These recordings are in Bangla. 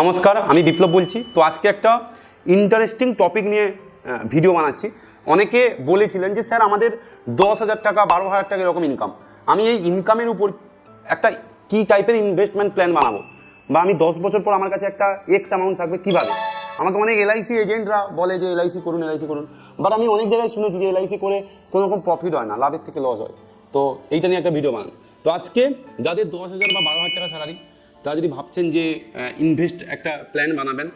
নমস্কার, আমি বিপ্লব বলছি। তো আজকে একটা ইন্টারেস্টিং টপিক নিয়ে ভিডিও বানাচ্ছি। অনেকে বলেছিলেন যে, স্যার, আমাদের দশ হাজার টাকা, বারো হাজার টাকা এরকম ইনকাম আমি এই ইনকামের উপর একটা কি টাইপের ইনভেস্টমেন্ট প্ল্যান বানাবো? বা আমি দশ বছর পর আমার কাছে একটা এক্স অ্যামাউন্ট থাকবে কীভাবে? আমাকে অনেক এলআইসি এজেন্টরা বলে যে এলআইসি করুন এলআইসি করুন। বাট আমি অনেক জায়গায় শুনেছি যে এলআইসি করে কোনো রকম প্রফিট হয় না, লাভের থেকে লস হয়। তো এইটা নিয়ে একটা ভিডিও বানান। তো আজকে যাদের দশ হাজার বা বারো হাজার টাকা স্যালারি তারা যদি ভাবছেন যে ইনভেস্ট একটা প্ল্যান বানাবেন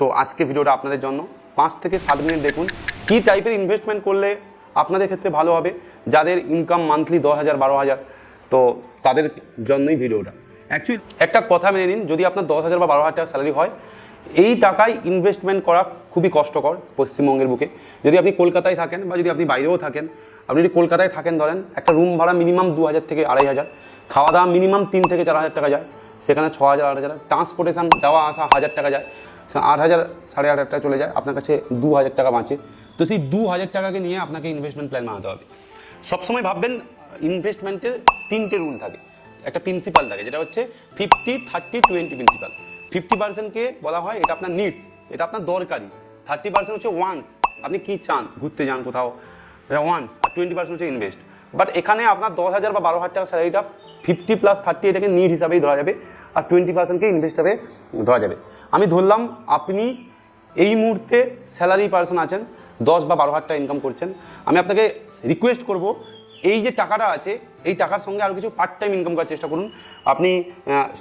তো আজকে ভিডিওটা আপনাদের জন্য। পাঁচ থেকে সাত মিনিট দেখুন, কী টাইপের ইনভেস্টমেন্ট করলে আপনাদের ক্ষেত্রে ভালো হবে, যাদের ইনকাম মান্থলি দশ হাজার, বারো হাজার, তো তাদের জন্যই ভিডিওটা। অ্যাকচুয়ালি একটা কথা মেনে নিন, যদি আপনার দশ হাজার বা বারো হাজার টাকা স্যালারি হয়, এই টাকায় ইনভেস্টমেন্ট করা খুবই কষ্টকর পশ্চিমবঙ্গের বুকে। যদি আপনি কলকাতায় থাকেন বা যদি আপনি বাইরেও থাকেন, আপনি যদি কলকাতায় থাকেন ধরেন, একটা রুম ভাড়া মিনিমাম দু হাজার থেকে আড়াই হাজার, খাওয়া দাওয়া মিনিমাম তিন থেকে চার হাজার টাকা যায়। সেখানে ছ হাজার, আট হাজার। ট্রান্সপোর্টেশন যাওয়া, আসা হাজার টাকা যায়। আট হাজার, সাড়ে আট হাজার টাকা চলে যায়। আপনার কাছে দু হাজার টাকা বাঁচে। তো সেই দু হাজার টাকাকে নিয়ে আপনাকে ইনভেস্টমেন্ট প্ল্যান বানাতে হবে। সবসময় ভাববেন ইনভেস্টমেন্টের তিনটে রুল থাকে। একটা প্রিন্সিপাল থাকে, যেটা হচ্ছে fifty thirty twenty principal fifty পার্সেন্টকে বলা হয়, এটা আপনার নিডস এটা আপনার দরকারি। থার্টি পার্সেন্ট হচ্ছে ওয়ান্স আপনি কি চান? ঘুরতে যান কোথাও। এটা ওয়ান্স আর টোয়েন্টি পার্সেন্ট হচ্ছে ইনভেস্ট বাট এখানে আপনার দশ হাজার বা বারো হাজার টাকা স্যালারিটা ফিফটি প্লাস থার্টি এটাকে নিড হিসাবেই ধরা যাবে আর টোয়েন্টি পার্সেন্টকে ইনভেস্ট হবে ধরা যাবে। আমি ধরলাম আপনি এই মুহূর্তে স্যালারি পার্সন আছেন, দশ বা বারো হাজার টাকা ইনকাম করছেন। আমি আপনাকে রিকোয়েস্ট করব, এই যে টাকাটা আছে, এই টাকার সঙ্গে আরও কিছু পার্ট টাইম ইনকাম করার চেষ্টা করুন। আপনি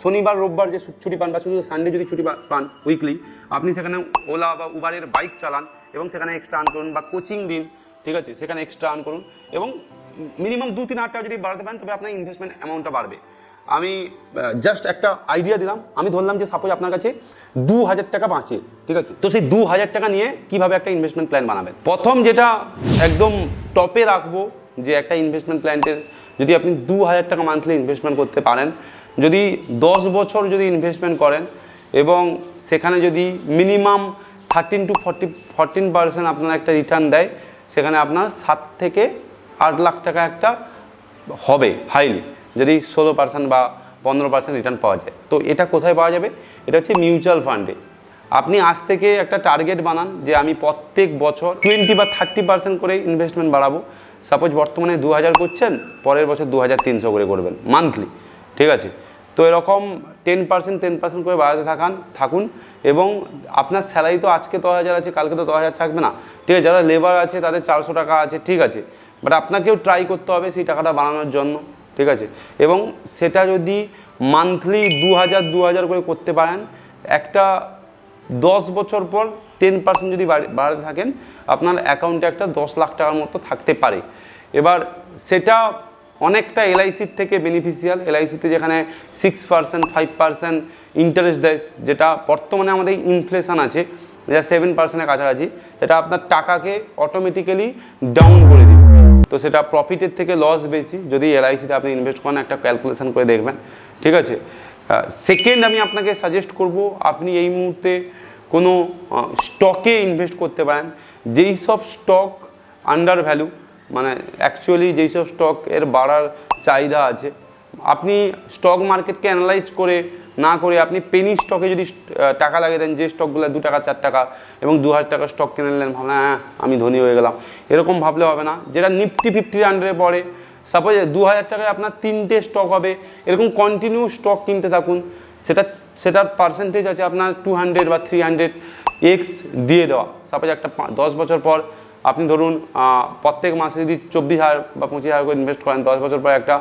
শনিবার, রোববার যে ছুটি পান বা শুধু সানডে যদি ছুটি পান উইকলি আপনি সেখানে ওলা বা উবারের বাইক চালান এবং সেখানে এক্সট্রা আর্ন করুন বা কোচিং দিন, ঠিক আছে? সেখানে এক্সট্রা আর্ন করুন এবং মিনিমাম দু তিন হাজার টাকা যদি বাড়াতে পারেন, তবে আপনার ইনভেস্টমেন্ট অ্যামাউন্টটা বাড়বে। আমি জাস্ট একটা আইডিয়া দিলাম। আমি ধরলাম যে সাপোজ আপনার কাছে দু হাজার টাকা বাঁচে, ঠিক আছে? তো সেই দু হাজার টাকা নিয়ে কীভাবে একটা ইনভেস্টমেন্ট প্ল্যান বানাবেন? প্রথম যেটা একদম টপে রাখব, যে একটা ইনভেস্টমেন্ট প্ল্যানের যদি আপনি দু হাজার টাকা মান্থলি ইনভেস্টমেন্ট করতে পারেন, যদি দশ বছর যদি ইনভেস্টমেন্ট করেন, এবং সেখানে যদি minimum thirteen to forty fourteen percent আপনার একটা রিটার্ন দেয়, সেখানে আপনার সাত থেকে আট লাখ টাকা একটা হবে হাইলি যদি ষোলো পার্সেন্ট বা পনেরো পার্সেন্ট রিটার্ন পাওয়া যায়। তো এটা কোথায় পাওয়া যাবে? এটা হচ্ছে মিউচুয়াল ফান্ডে আপনি আজ থেকে একটা টার্গেট বানান যে আমি প্রত্যেক বছর টোয়েন্টি বা থার্টি পার্সেন্ট করে ইনভেস্টমেন্ট বাড়াবো। সাপোজ বর্তমানে দু হাজার করছেন, পরের বছর দু হাজার তিনশো করে করবেন মান্থলি ঠিক আছে? তো এরকম টেন পার্সেন্ট টেন পার্সেন্ট করে বাড়াতে থাকান, থাকুন এবং আপনার স্যালারি তো আজকে দশ হাজার আছে, কালকে তো দশ হাজার থাকবে না। ঠিক আছে, যারা লেবার আছে তাদের চারশো টাকা আছে, ঠিক আছে। বাট আপনাকেও ট্রাই করতে হবে সেই টাকাটা বাড়ানোর জন্য, ঠিক আছে। এবং সেটা যদি মান্থলি দু হাজার দু হাজার করে করতে পারেন, একটা দশ বছর পর টেন পার্সেন্ট যদি বাড়ি- বাড়াতে থাকেন, আপনার অ্যাকাউন্টে একটা দশ লাখ টাকার মতো থাকতে পারে। এবার সেটা অনেকটা এলআইসির থেকে বেনিফিশিয়াল এলআইসিতে যেখানে six percent five percent interest দেয়, যেটা বর্তমানে আমাদের ইনফ্লেশন আছে যা সেভেন পার্সেন্টের কাছাকাছি এটা আপনার টাকাকে অটোমেটিক্যালি ডাউন করে দিবে। তো সেটা প্রফিটের থেকে লস বেশি, যদি এলআইসিতে আপনি ইনভেস্ট করেন, একটা ক্যালকুলেশন করে দেখবেন। ঠিক আছে? সেকেন্ড আমি আপনাকে সাজেস্ট করব, আপনি এই মুহূর্তে কোনো স্টকে ইনভেস্ট করতে পারেন, যেই সব স্টক আন্ডার ভ্যালু মানে অ্যাকচুয়ালি যেই সব স্টক এর বাড়ার চাহিদা আছে, আপনি স্টক মার্কেটকে অ্যানালাইজ করে, না করে আপনি পেনি স্টকে যদি টাকা লাগিয়ে দেন, যে স্টকগুলো দু টাকা, চার টাকা এবং দু হাজার টাকা স্টক কিনে নিলেন, ভাবলেন হ্যাঁ আমি ধনী হয়ে গেলাম। এরকম ভাবলে হবে না। যেটা নিফটি ফিফটির আন্ডারে পড়ে সাপোজ দু হাজার টাকায় আপনার তিনটে স্টক হবে, এরকম কন্টিনিউ স্টক কিনতে থাকুন। সেটা, সেটার পার্সেন্টেজ আছে আপনার টু হান্ড্রেড বা থ্রি হান্ড্রেড এক্স দিয়ে দেওয়া। সাপোজ একটা দশ বছর পর আপনি ধরুন প্রত্যেক মাসে যদি চব্বিশ হাজার বা পঁচিশ হাজার করে ইনভেস্ট করেন, দশ বছর পর একটা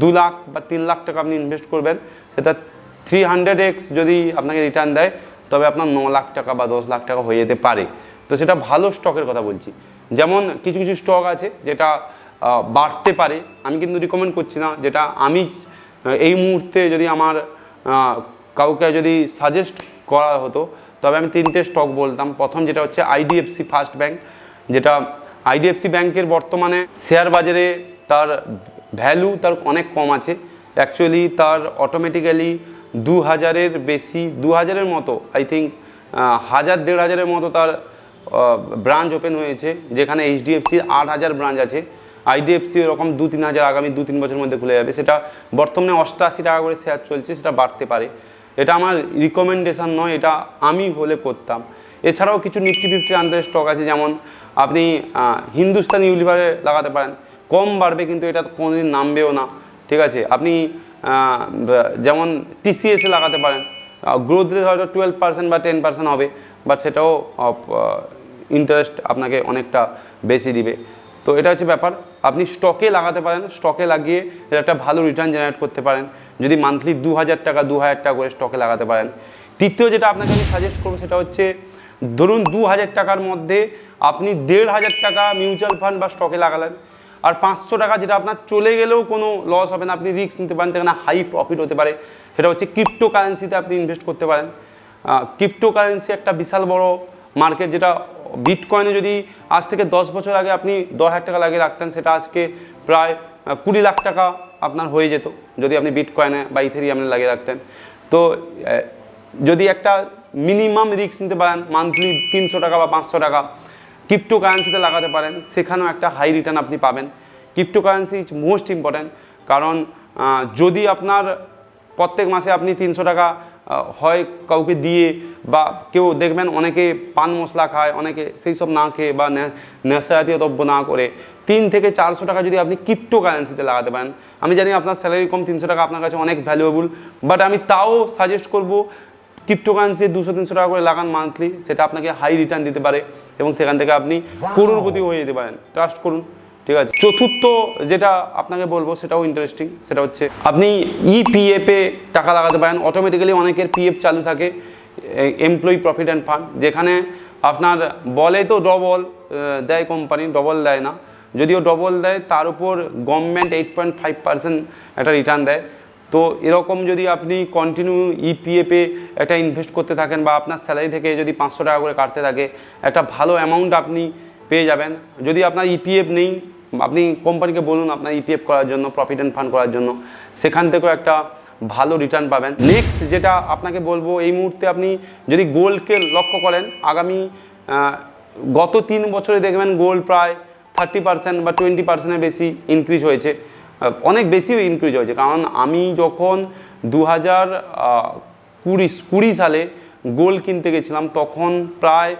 দু লাখ বা তিন লাখ টাকা আপনি ইনভেস্ট করবেন, সেটা থ্রি হান্ড্রেড এক্স যদি আপনাকে রিটার্ন দেয়, তবে আপনার ন লাখ টাকা বা দশ লাখ টাকা হয়ে যেতে পারে। তো সেটা ভালো স্টকের কথা বলছি। যেমন কিছু কিছু স্টক আছে যেটা বাড়তে পারে, আমি কিন্তু রিকমেন্ড করছি না, যেটা আমি এই মুহূর্তে যদি আমার কাউকে যদি সাজেস্ট করা হতো, তবে আমি তিনটে স্টক বলতাম। প্রথম যেটা হচ্ছে আইডিএফসি ফার্স্ট ব্যাংক যেটা আইডিএফসি ব্যাংকের বর্তমানে শেয়ার বাজারে তার ভ্যালু তার অনেক কম আছে। অ্যাকচুয়ালি তার অটোমেটিক্যালি দু হাজারের বেশি, দু হাজারের মতো আই থিঙ্ক হাজার, দেড় হাজারের মতো তার ব্রাঞ্চ ওপেন হয়েছে, যেখানে এইচডিএফসি আট হাজার ব্রাঞ্চ আছে। আইডিএফসি এরকম দু, তিন হাজার আগামী দু, তিন বছরের মধ্যে খুলে যাবে। সেটা বর্তমানে অষ্টআশি টাকা করে শেয়ার চলছে, সেটা বাড়তে পারে। এটা আমার রিকমেন্ডেশন নয়, এটা আমি হলে করতাম। এছাড়াও কিছু নিফটি ফিফটি হান্ড্রেড স্টক আছে, যেমন আপনি হিন্দুস্তান ইউনিভারে লাগাতে পারেন। কম বাড়বে কিন্তু এটা কোনোদিন নামবেও না, ঠিক আছে? আপনি যেমন টিসিএসে লাগাতে পারেন। গ্রোথ রেট হয়তো টুয়েলভ পার্সেন্ট বা টেন পার্সেন্ট হবে বাট সেটাও ইন্টারেস্ট আপনাকে অনেকটা বেশি দিবে। তো এটা হচ্ছে ব্যাপার। আপনি স্টকে লাগাতে পারেন স্টকে লাগিয়ে এর একটা ভালো রিটার্ন জেনারেট করতে পারেন। যদি মান্থলি দু হাজার টাকা দু হাজার টাকা করে স্টকে লাগাতে পারেন। তৃতীয় যেটা আপনাকে আমি সাজেস্ট করব, সেটা হচ্ছে ধরুন দু হাজার টাকার মধ্যে আপনি দেড় হাজার টাকা মিউচুয়াল ফান্ড বা স্টকে লাগালেন, আর পাঁচশো টাকা যেটা আপনার চলে গেলেও কোনো লস হবে না, আপনি রিস্ক নিতে পারেন, যেখানে হাই প্রফিট হতে পারে, সেটা হচ্ছে ক্রিপ্টো কারেন্সিতে আপনি ইনভেস্ট করতে পারেন। ক্রিপ্টো কারেন্সি একটা বিশাল বড় মার্কেট যেটা বিটকয়েনে যদি আজ থেকে দশ বছর আগে আপনি দশ হাজার টাকা লাগিয়ে রাখতেন, সেটা আজকে প্রায় কুড়ি লাখ টাকা আপনার হয়ে যেত, যদি আপনি বিটকয়েনে বা ইথেরিয়ামে লাগিয়ে রাখতেন। তো যদি একটা মিনিমাম রিস্ক নিতে পারেন মান্থলি তিনশো টাকা বা পাঁচশো টাকা। ক্রিপ্টো কারেন্সিতে লাগাতে পারেন, সেখানেও একটা হাই রিটার্ন আপনি পাবেন। Crypto currency is most important কারণ যদি আপনার প্রত্যেক মাসে আপনি তিনশো টাকা হয় কাউকে দিয়ে, বা কেউ দেখবেন অনেকে পান মশলা খায়, অনেকে সেই সব না খেয়ে বা নে- নেশা জাতীয় দ্রব্য না করে, তিন থেকে চারশো টাকা যদি আপনি ক্রিপ্টো কারেন্সিতে লাগাতে পারেন, আমি জানি আপনার স্যালারি কম, তিনশো টাকা আপনার কাছে অনেক ভ্যালুয়েবল বাট আমি তাও সাজেস্ট করব ক্রিপ্টোকারেন্সি দুশো তিনশো টাকা করে লাগান মান্থলি সেটা আপনাকে হাই রিটার্ন দিতে পারে এবং সেখান থেকে আপনি করোড়পতি হয়ে যেতে পারেন। ট্রাস্ট করুন ঠিক আছে? চতুর্থ যেটা আপনাকে বলব সেটাও ইন্টারেস্টিং সেটা হচ্ছে আপনি ইপিএফ এ টাকা লাগাতে পারেন। অটোমেটিক্যালি অনেকের পিএফ চালু থাকে এমপ্লয়ি প্রফিট অ্যান্ড ফান্ড যেখানে আপনার বলে তো ডবল দেয় কোম্পানি ডবল দেয় না। যদিও ডবল দেয় তার উপর government eight point five percent একটা রিটার্ন দেয়। তো এরকম যদি আপনি কন্টিনিউ ইপিএফে একটা ইনভেস্ট করতে থাকেন বা আপনার স্যালারি থেকে যদি পাঁচশো টাকা করে কাটতে থাকে, একটা ভালো অ্যামাউন্ট আপনি পেয়ে যাবেন। যদি আপনার ইপিএফ নেই, আপনি কোম্পানিকে বলুন আপনার ইপিএফ করার জন্য প্রফিট অ্যান্ড ফান্ড করার জন্য, সেখান থেকেও একটা ভালো রিটার্ন পাবেন। নেক্সট যেটা আপনাকে বলব, এই মুহূর্তে আপনি যদি গোল্ডকে লক্ষ্য করেন, আগামী গত তিন বছরে দেখবেন গোল্ড প্রায় থার্টি পার্সেন্ট বা টোয়েন্টি পার্সেন্টের বেশি ইনক্রিজ হয়েছে। অনেক বেশি ইনক্রিজ হয়েছে। কারণ আমি যখন দু হাজার কুড়ি কুড়ি সালে গোল্ড কিনতে গেছিলাম, তখন প্রায়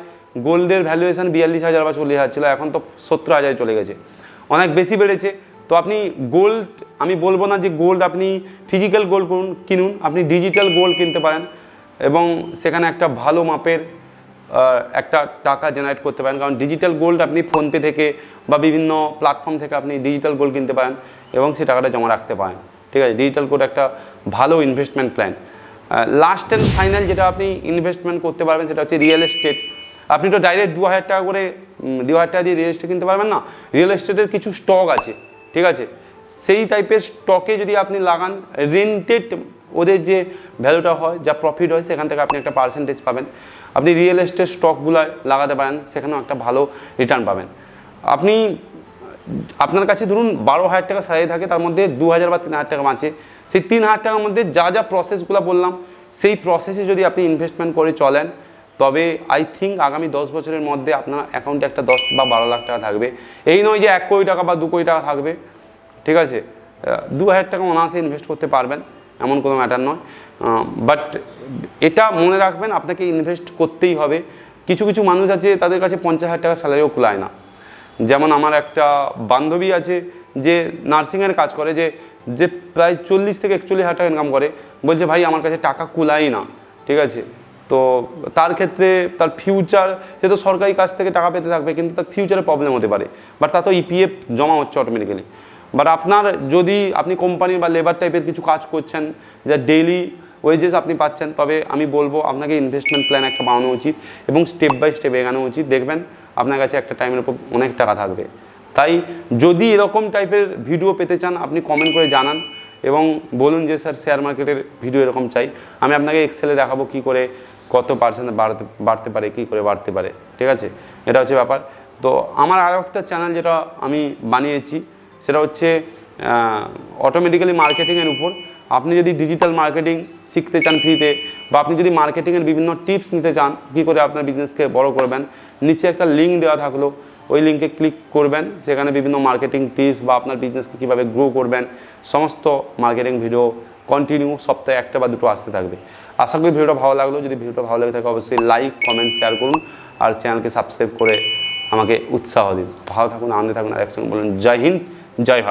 গোল্ডের ভ্যালুয়েশান বিয়াল্লিশ হাজার বা চল্লিশ হাজার ছিল, এখন তো সত্তর হাজারে চলে গেছে। অনেক বেশি বেড়েছে। তো আপনি গোল্ড আমি বলব না যে গোল্ড আপনি ফিজিক্যাল গোল্ড করুন কিনুন, আপনি ডিজিটাল গোল্ড কিনতে পারেন এবং সেখানে একটা ভালো মাপের একটা টাকা জেনারেট করতে পারেন। কারণ ডিজিটাল গোল্ড আপনি ফোনপে থেকে বা বিভিন্ন প্ল্যাটফর্ম থেকে আপনি ডিজিটাল গোল্ড কিনতে পারেন এবং সেই টাকাটা জমা রাখতে পারেন। ঠিক আছে? ডিজিটাল গোল্ড একটা ভালো investment plan last and final যেটা আপনি ইনভেস্টমেন্ট করতে পারবেন সেটা হচ্ছে রিয়েল এস্টেট আপনি তো ডাইরেক্ট দু হাজার টাকা করে দু হাজার টাকা দিয়ে রিয়েল এস্টেট কিনতে পারবেন না? রিয়েল এস্টেটের কিছু স্টক আছে। ঠিক আছে? সেই টাইপের স্টকে যদি আপনি লাগান রেন্টেড ওদের যে ভ্যালুটা হয়, যা প্রফিট হয়, সেখান থেকে আপনি একটা পার্সেন্টেজ পাবেন। আপনি রিয়েল এস্টেট স্টকগুলো লাগাতে পারেন, সেখানেও একটা ভালো রিটার্ন পাবেন। আপনি, আপনার কাছে ধরুন বারো হাজার টাকা স্যালারি থাকে, তার মধ্যে দু হাজার বা তিন হাজার টাকা বাঁচে। সেই তিন হাজার টাকার মধ্যে যা যা প্রসেসগুলো বললাম, সেই প্রসেসে যদি আপনি ইনভেস্টমেন্ট করে চলেন, তবে আই থিঙ্ক আগামী দশ বছরের মধ্যে আপনার অ্যাকাউন্টে একটা দশ বা বারো লাখ টাকা থাকবে। এই নয় যে এক কোটি টাকা বা দু কোটি টাকা থাকবে, ঠিক আছে? দু হাজার টাকা অনায়াসে ইনভেস্ট করতে পারবেন। এমন কোনো ম্যাটার নয়। বাট এটা মনে রাখবেন, আপনাকে ইনভেস্ট করতেই হবে। কিছু কিছু মানুষ আছে, তাদের কাছে পঞ্চাশ হাজার টাকা স্যালারিও কুলায় না। যেমন আমার একটা বান্ধবী আছে, যে নার্সিংয়ের কাজ করে, যে যে প্রায় চল্লিশ থেকে একচল্লিশ হাজার টাকা ইনকাম করে। বলছে, ভাই, আমার কাছে টাকা কুলাই না। ঠিক আছে? তো তার ক্ষেত্রে তার ফিউচার সে তো সরকারি কাজ থেকে টাকা পেতে থাকবে, কিন্তু তার ফিউচারে প্রবলেম হতে পারে। বাট তা তো ইপিএফ জমা হচ্ছে অটোমেটিক্যালি বাট আপনার যদি আপনি কোম্পানি বা লেবার টাইপের কিছু কাজ করছেন, যা ডেইলি ওয়েজেস আপনি পাচ্ছেন, তবে আমি বলব আপনাকে ইনভেস্টমেন্ট প্ল্যান একটা বানানো উচিত এবং স্টেপ বাই স্টেপ এগানো উচিত। দেখবেন আপনার কাছে একটা টাইমের উপর অনেক টাকা থাকবে। তাই যদি এরকম টাইপের ভিডিও পেতে চান, আপনি কমেন্ট করে জানান এবং বলুন যে, স্যার শেয়ার মার্কেটের ভিডিও এরকম চাই। আমি আপনাকে এক্সেলে দেখাবো কী করে, কত পার্সেন্ট বাড়তে বাড়তে পারে, কী করে বাড়তে পারে। ঠিক আছে? এটা হচ্ছে ব্যাপার। তো আমার আরও একটা চ্যানেল যেটা আমি বানিয়েছি সেটা হচ্ছে অটোমেটিক্যালি মার্কেটিংয়ের উপর। আপনি যদি ডিজিটাল মার্কেটিং শিখতে চান ফ্রিতে বা আপনি যদি মার্কেটিংয়ের বিভিন্ন টিপস নিতে চান, কী করে আপনার বিজনেসকে বড় করবেন, নিচে একটা লিঙ্ক দেওয়া থাকল, ওই লিঙ্কে ক্লিক করবেন, সেখানে বিভিন্ন মার্কেটিং টিপস বা আপনার বিজনেসকে কীভাবে গ্রো করবেন, সমস্ত মার্কেটিং ভিডিও কন্টিনিউ সপ্তাহে একটা বা দুটো আসতে থাকবে। আশা করি ভিডিওটা ভালো লাগল। যদি ভিডিওটা ভালো লাগে থাকে, অবশ্যই লাইক কমেন্ট শেয়ার করুন, আর চ্যানেলকে সাবস্ক্রাইব করে আমাকে উৎসাহ দিন। ভালো থাকুন, আনন্দে থাকুন, আর একসঙ্গে বলুন, জয় হিন্দ। জয় ভারত